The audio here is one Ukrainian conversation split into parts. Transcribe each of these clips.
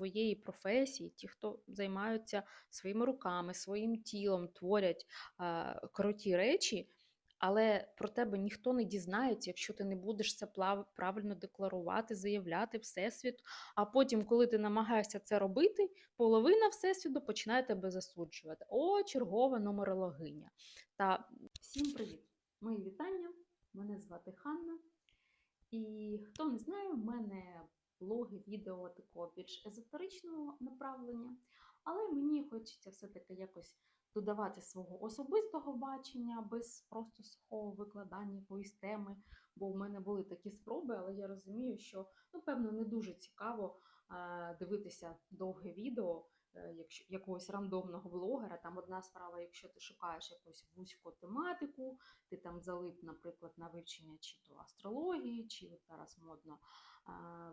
своєї професії, ті, хто займаються своїми руками, своїм тілом, творять е, круті речі, але про тебе ніхто не дізнається, якщо ти не будеш це правильно декларувати, заявляти всесвіту. А потім, коли ти намагаєшся це робити, половина всесвіту починає тебе засуджувати. О, чергова нумерологиня. Та всім привіт! Мої вітання. Мене звати Ханна. І хто не знає, в мене блоги, відео такого більш езотеричного направлення. Але мені хочеться все-таки якось додавати свого особистого бачення без просто сухого викладання якоїсь теми. Бо в мене були такі спроби, але я розумію, що ну, певно не дуже цікаво е, дивитися довге відео е, якщо, якогось рандомного блогера. Там одна справа, якщо ти шукаєш якусь вузьку тематику, ти там залип, наприклад, на вивчення чи то астрології, чи зараз модно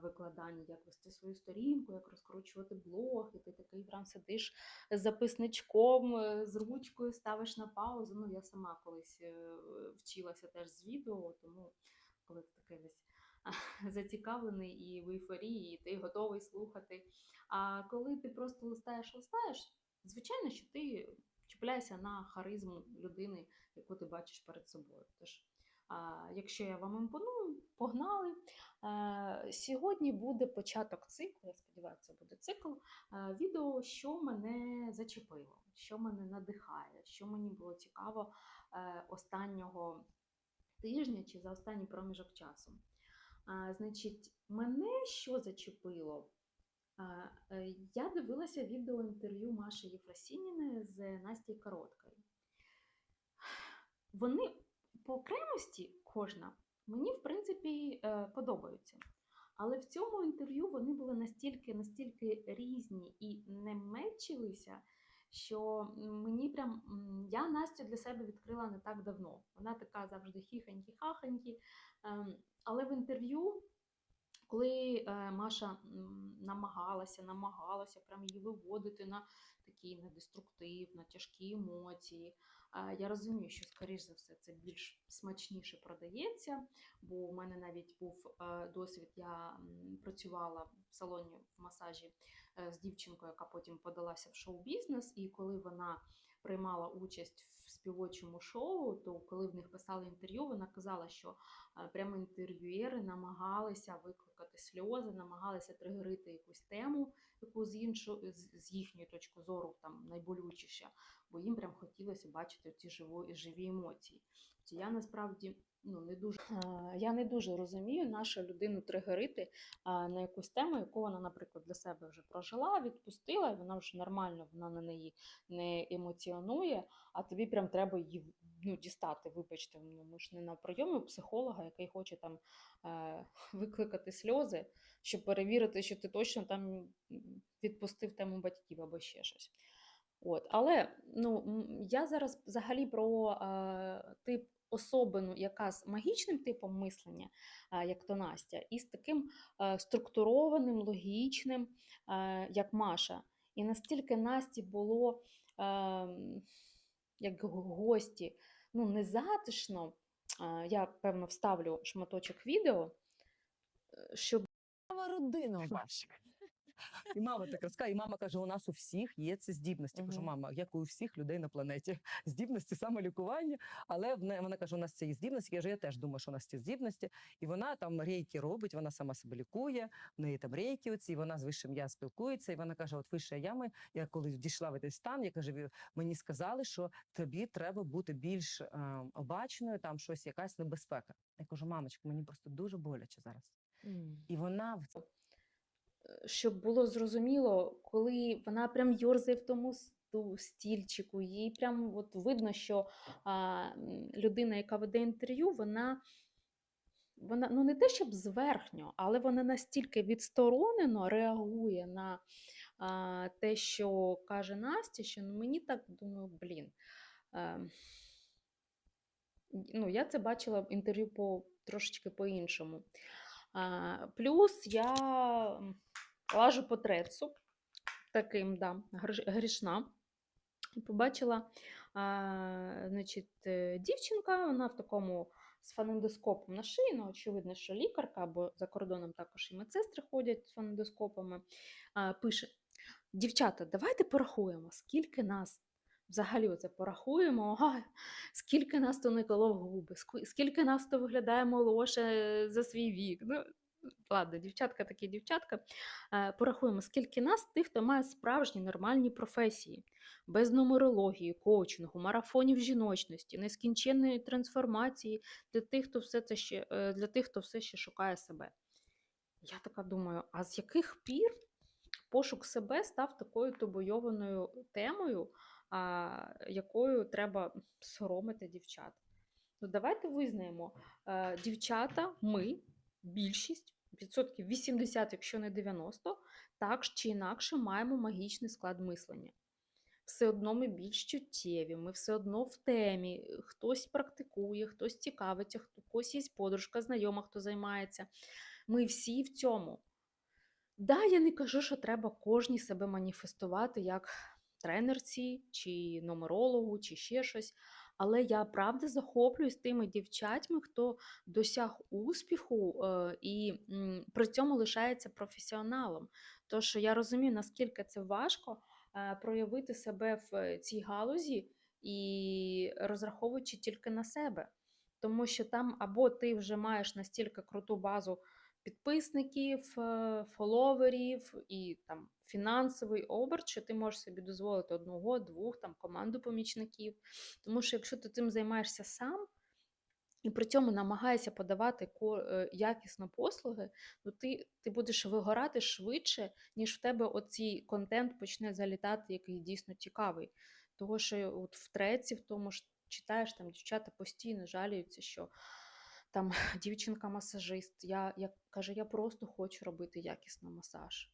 викладання, як вести свою сторінку, як розкручувати блог, і ти такий прям сидиш з записничком, е, з ручкою, ставиш на паузу. Ну, я сама колись е, вчилася теж з відео, тому коли ти такий весь зацікавлений і в ейфорії, і ти готовий слухати. А коли ти просто листаєш, листаєш, звичайно, що ти чіпляєшся на харизму людини, яку ти бачиш перед собою. Тож, а, якщо я вам імпоную, погнали. Е, Сьогодні буде початок циклу, я сподіваюся, буде цикл. е, Відео, що мене зачепило, що мене надихає, що мені було цікаво е, останнього тижня чи за останній проміжок часу. Значить, мене що зачепило? Я дивилася відео інтерв'ю Маші Єфросініної з Настю Короткою. Вони по окремості кожна мені, в принципі, е, подобаються. Але в цьому інтерв'ю вони були настільки, настільки різні і не мечилися, що мені прям я Настю для себе відкрила не так давно. Вона така завжди хіханькі-хаханькі. Ем, Але в інтерв'ю, коли е, Маша намагалася, намагалася прям її виводити на такий на деструктив, на тяжкі емоції. Я розумію, що, скоріш за все, це більш смачніше продається, бо у мене навіть був е, досвід, я працювала в салоні в масажі е, з дівчинкою, яка потім подалася в шоу-бізнес, і коли вона приймала участь в співочому шоу, то коли в них писали інтерв'ю, вона казала, що е, прямо інтерв'юєри намагалися викликати сльози, намагалися тригерити якусь тему, яку з іншої з, їхньої точки зору там найболючіше, бо їм прям хотілося бачити ці живі емоції. Я насправді ну не дуже я не дуже розумію нашу людину тригерити на якусь тему, яку вона, наприклад, для себе вже прожила, відпустила, і вона вже нормально вона на неї не емоціонує, а тобі прям треба її ну, дістати. Вибачте, ну ми ж не на прийомі у психолога, який хоче там е, викликати сльози, щоб перевірити, що ти точно там відпустив тему батьків або ще щось. От, але ну, я зараз взагалі про е, тип особину, яка з магічним типом мислення, як то Настя, і з таким структурованим, логічним, як Маша. І настільки Насті було як гості, ну, незатишно, я певно вставлю шматочок відео, е, щоб родина. І мама так розказує, і мама каже: у нас у всіх є ці здібності. Я Кажу, мама, як у всіх людей на планеті. Здібності самолікування. Але вона каже, у нас це є здібності. Я кажу, я теж думаю, що у нас ці здібності. І вона там рейки робить, вона сама себе лікує, в неї там рейки оці, і вона з вищим я спілкується. І вона каже: От вища ями, я коли дійшла в цей стан, я кажу, мені сказали, що тобі треба бути більш е, обачною, там щось, якась небезпека. Я кажу, мамочка, мені просто дуже боляче зараз. І вона в щоб було зрозуміло, коли вона прям йорзає в тому стільчику, їй прям от видно, що а, людина, яка веде інтерв'ю, вона, вона ну не те, щоб зверхньо, але вона настільки відсторонено реагує на а, те, що каже Настя, що ну, мені так думаю, блін. Е, ну, я це бачила в інтерв'ю по трошечки по-іншому. А, плюс я лажу по трецу, таким, да, грішна. І побачила, а, значить, е, дівчинка, вона в такому з фонендоскопом на шиї, ну, очевидно, що лікарка або за кордоном також і медсестри ходять з фонендоскопами, а, пише: Дівчата, давайте порахуємо, скільки нас. Взагалі, оце порахуємо, ага, скільки нас то не колов губи, скільки нас то виглядає молодше за свій вік. Ну, ладно, дівчатка такі дівчатка. Е, Порахуємо, скільки нас тих, хто має справжні нормальні професії, без нумерології, коучингу, марафонів жіночності, нескінченної трансформації для тих, хто все це ще е, для тих, хто все ще шукає себе. Я така думаю, а з яких пір пошук себе став такою табойованою темою, якою треба соромити дівчат? Ну, давайте визнаємо, е, дівчата, ми, більшість, відсотків 80, якщо не 90, так чи інакше маємо магічний склад мислення. Все одно ми більш чуттєві, ми все одно в темі. Хтось практикує, хтось цікавиться, хто- когось є подружка, знайома, хто займається. Ми всі в цьому. Да, я не кажу, що треба кожній себе маніфестувати як тренерці, чи нумерологу, чи ще щось. Але я правда захоплююсь тими дівчатьми, хто досяг успіху е, і при цьому лишається професіоналом. Тож я розумію, наскільки це важко е, проявити себе в цій галузі і розраховуючи тільки на себе. Тому що там або ти вже маєш настільки круту базу підписників, е, фоловерів і там фінансовий оберт, що ти можеш собі дозволити одного, двох, там команду помічників. Тому що якщо ти цим займаєшся сам, і при цьому намагаєшся подавати е, якісно послуги, то ти, ти будеш вигорати швидше, ніж в тебе оцей контент почне залітати, який дійсно цікавий. Того, що от в треці, в тому ж читаєш, там дівчата постійно жаліються, що там дівчинка-масажист, я, я каже, я просто хочу робити якісно масаж.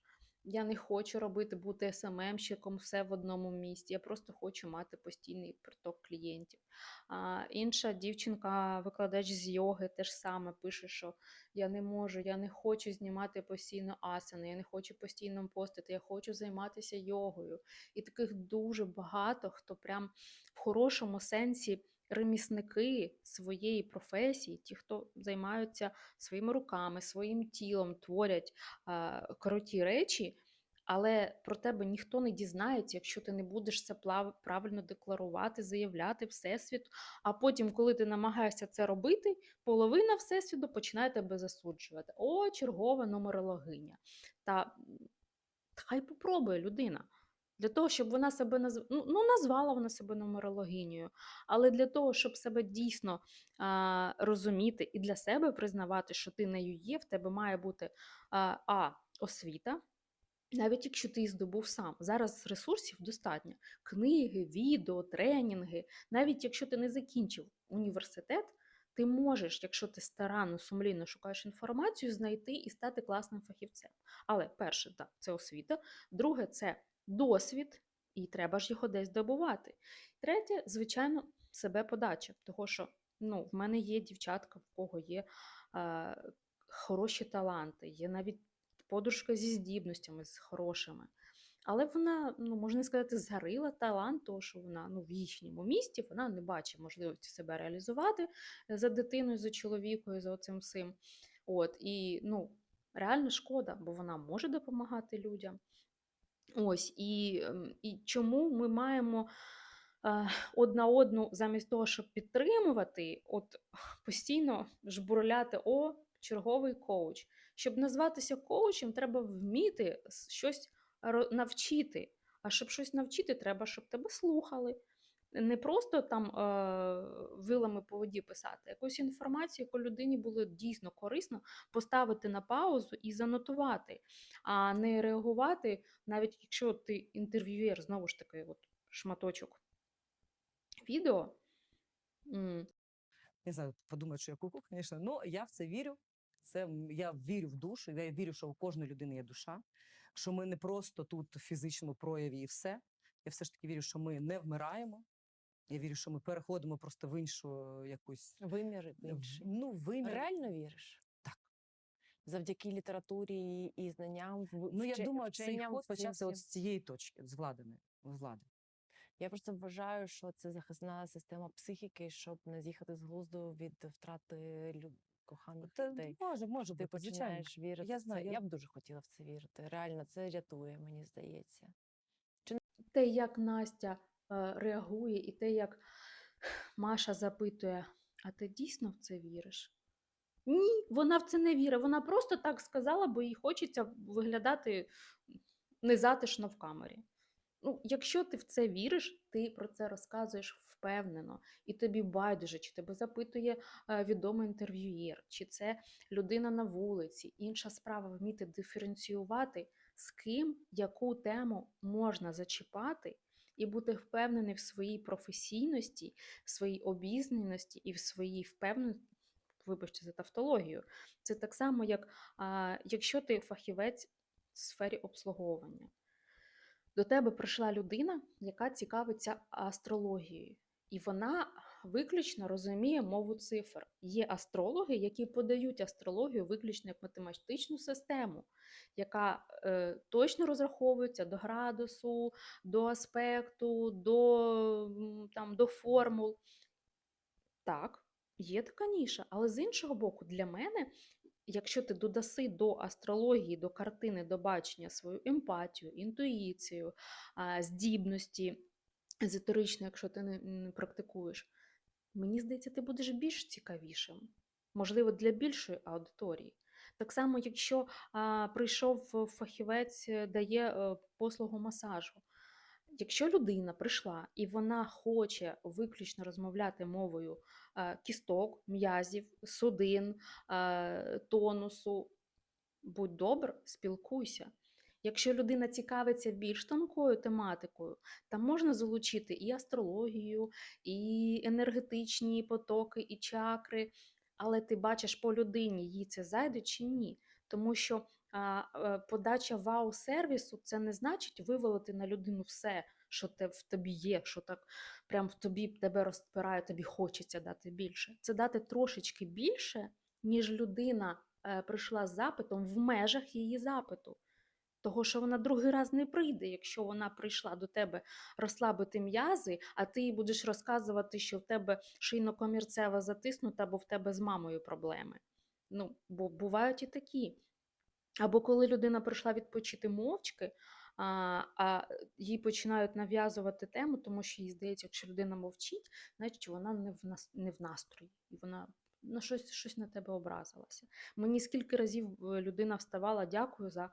Я не хочу робити бути СММщиком все в одному місці. Я просто хочу мати постійний приток клієнтів. А, інша дівчинка, викладач з йоги, теж саме пише, що я не можу, я не хочу знімати постійно асани, я не хочу постійно постити, я хочу займатися йогою. І таких дуже багато, хто прям в хорошому сенсі ремісники своєї професії, ті, хто займаються своїми руками, своїм тілом, творять а, круті речі. Але про тебе ніхто не дізнається, якщо ти не будеш це правильно декларувати, заявляти всесвіту. А потім, коли ти намагаєшся це робити, половина всесвіту починає тебе засуджувати. О, чергова нумерологиня. Та хай попробує людина. Для того, щоб вона себе назв... ну, ну, назвала вона себе нумерологинею, але для того, щоб себе дійсно а, розуміти і для себе признавати, що ти нею є, в тебе має бути а, а освіта, навіть якщо ти здобув сам. Зараз ресурсів достатньо: книги, відео, тренінги. Навіть якщо ти не закінчив університет, ти можеш, якщо ти старанно, сумлінно шукаєш інформацію, знайти і стати класним фахівцем. Але перше, так, це освіта. Друге, це досвід, і треба ж його десь добувати. Третє, звичайно, себе подача. Того, що ну, в мене є дівчатка, в кого є е, хороші таланти, є навіть подружка зі здібностями, з хорошими. Але вона, ну можна сказати, згарила талант, того, що вона ну, в їхньому місті вона не бачить можливості себе реалізувати за дитиною, за чоловікою, за оцим всім. От, і ну, реально шкода, бо вона може допомагати людям. Ось, і, і чому ми маємо е, одна одну, замість того, щоб підтримувати, от постійно жбурляти о, черговий коуч. Щоб назватися коучем, треба вміти щось навчити. А щоб щось навчити, треба, щоб тебе слухали. Не просто там е, вилами по воді писати, якусь інформацію, яку людині було дійсно корисно поставити на паузу і занотувати, а не реагувати, навіть якщо ти інтерв'юєр, знову ж таки, от шматочок відео. Не знаю, подумають, що я куку, звісно. Ну, я в це вірю. Це я вірю в душу. Я вірю, що у кожної людини є душа, що ми не просто тут в фізичному прояві і все. Я все ж таки вірю, що ми не вмираємо. Я вірю, що ми переходимо просто в іншу е, якусь Вимір в- інший. ну, вимір. Реально віриш? Так. Завдяки літературі і знанням Ну, я вче- думаю, цей ход почався от з цієї точки, з владини. Влади. Я просто вважаю, що це захисна система психіки, щоб не з'їхати з глузду від втрати лю- коханих Та людей. може, може Ти бути, звичайно. починаєш вірити. Я знаю, я- я б дуже хотіла в це вірити. Реально, це рятує, мені здається. те, як Настя е, реагує, і те, як Маша запитує, а ти дійсно в це віриш? Ні, вона в це не вірить. Вона просто так сказала, бо їй хочеться виглядати незатишно в камері. Ну, якщо ти в це віриш, ти про це розказуєш впевнено, і тобі байдуже, чи тебе запитує е, відомий інтерв'юєр, чи це людина на вулиці. Інша справа вміти диференціювати, з ким яку тему можна зачіпати, і бути впевнений в своїй професійності, в своїй обізнаності і в своїй впевненості. Вибачте за тавтологію. Це так само, як а, якщо ти фахівець в сфері обслуговування. До тебе прийшла людина, яка цікавиться астрологією, і вона виключно розуміє мову цифр. Є астрологи, які подають астрологію виключно як математичну систему, яка е, точно розраховується до градусу, до аспекту, до, там, до формул. Так, є така ніша, але з іншого боку, для мене, якщо ти додаси до астрології, до картини, до бачення свою емпатію, інтуїцію, здібності езотеричні, якщо ти не практикуєш, мені здається, ти будеш більш цікавішим, можливо, для більшої аудиторії. Так само, якщо а, прийшов е, фахівець, е, дає е, послугу масажу. Якщо людина прийшла і вона хоче виключно розмовляти мовою е, кісток, м'язів, судин, е, тонусу, будь добр, спілкуйся. Якщо людина цікавиться більш тонкою тематикою, там можна залучити і астрологію, і енергетичні потоки, і чакри, але ти бачиш по людині, їй це зайде чи ні. Тому що е, подача вау-сервісу це не значить вивалити на людину все, що те в тобі є, що так прям в тобі тебе розпирає, тобі хочеться дати більше. Це дати трошечки більше, ніж людина е, прийшла з запитом в межах її запиту. Того, що вона другий раз не прийде, якщо вона прийшла до тебе розслабити м'язи, а ти їй будеш розказувати, що в тебе шийно-комірцева затиснута, або в тебе з мамою проблеми. Ну, бо бувають і такі. Або коли людина прийшла відпочити мовчки, а, а їй починають нав'язувати тему, тому що їй здається, якщо людина мовчить, значить вона не в, нас, не в настрої, і вона на щось, щось на тебе образилася. Мені скільки разів е, людина вставала, дякую за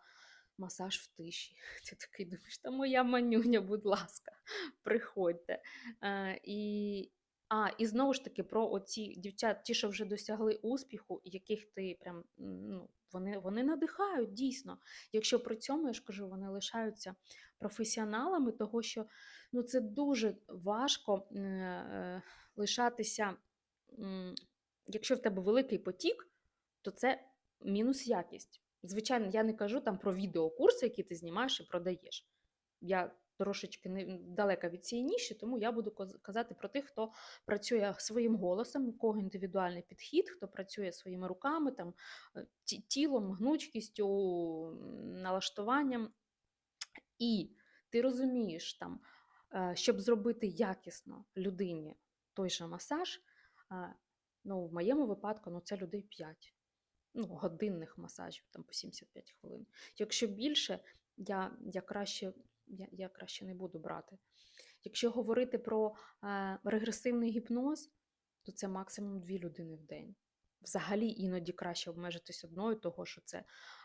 масаж в тиші. Ти такий думаєш, та моя манюня, будь ласка, приходьте. Е, і, а, і знову ж таки про оці дівчат, ті, що вже досягли успіху, яких ти прям ну, вони, вони надихають дійсно. Якщо при цьому, я ж кажу, вони лишаються професіоналами, того що ну, це дуже важко е, е, лишатися. м, Якщо в тебе великий потік, то це мінус якість. Звичайно, я не кажу там про відеокурси, які ти знімаєш і продаєш. Я трошечки не далека від цієї ніші, тому я буду казати про тих, хто працює своїм голосом, у кого індивідуальний підхід, хто працює своїми руками, там, е, тілом, гнучкістю, налаштуванням. І ти розумієш, там, е, щоб зробити якісно людині той же масаж, е, ну, в моєму випадку ну, це людей 5 ну, годинних масажів там по 75 хвилин. Якщо більше, я, я, краще, я, я краще не буду брати. Якщо говорити про е, регресивний гіпноз, то це максимум дві людини в день. Взагалі іноді краще обмежитись одною, того що це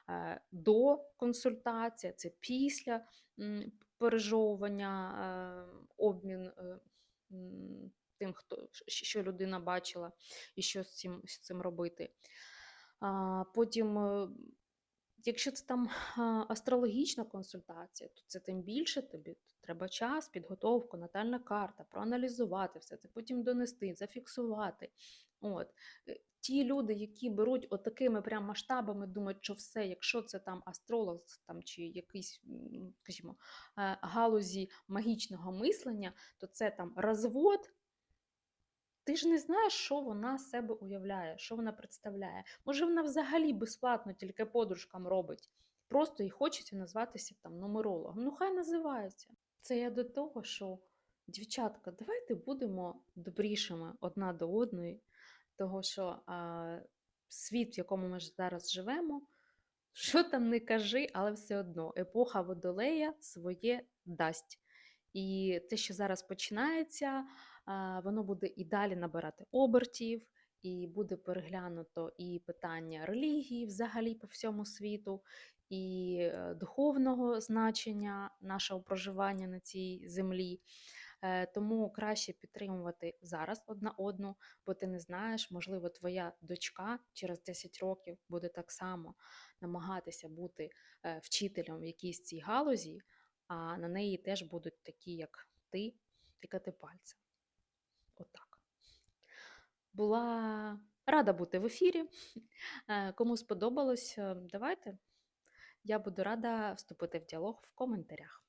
е, до консультації, це після м, пережовування, е, обмін е, тим, хто, що людина бачила, і що з цим, з цим робити. Потім, е, якщо це там астрологічна консультація, то це тим більше тобі треба час, підготовку, натальна карта, проаналізувати все це, потім донести, зафіксувати. От. Е, Ті люди, які беруть отакими прям масштабами, думають, що все, якщо це там астролог там, чи якийсь, скажімо, е, галузі магічного мислення, то це там розвод, ти ж не знаєш, що вона себе уявляє, що вона представляє. Може, вона взагалі безплатно тільки подружкам робить. Просто їй хочеться назватися там нумерологом. Ну, хай називається. Це я до того, що дівчатка, давайте будемо добрішими одна до одної, того що а, світ, в якому ми зараз живемо, що там не кажи, але все одно епоха водолея своє дасть. І те, що зараз починається, воно буде і далі набирати обертів, і буде переглянуто і питання релігії взагалі по всьому світу, і е, духовного значення нашого проживання на цій землі. Е, Тому краще підтримувати зараз одна одну, бо ти не знаєш, можливо, твоя дочка через 10 років буде так само намагатися бути е, вчителем в якійсь цій галузі, а на неї теж будуть такі, як ти, тикати пальцем. Отак. Була рада бути в ефірі. Е, Кому сподобалось, е, давайте. Я буду рада вступити в діалог в коментарях.